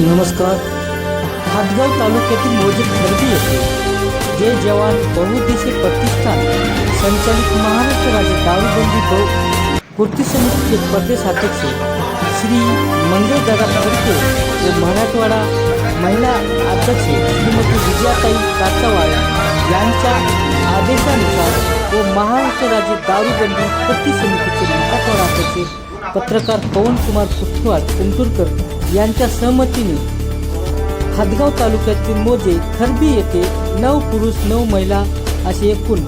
नमस्कार. हातगाव तालुक्यातील मोजक खरेदी येथे जय जवान बहुउद्देशीय प्रतिष्ठान संचालित महाराष्ट्र राज्य दारूबंदी दो कृती समितीचे प्रदेशाध्यक्ष श्री मंगलदादा फडके व मराठवाडा महिला अध्यक्ष श्रीमती विजयाताई काचावाड यांच्या आदेशानुसार व महाराष्ट्र राज्य दारूबंदी कृती समितीचे मराठवाडा अध्यक्ष पत्रकार पवनकुमार कुठवाड कुंटुरकर यांच्या सहमतीने हदगाव तालुक्यातील मोजे खरबी येथे नऊ पुरुष नऊ महिला असे एकूण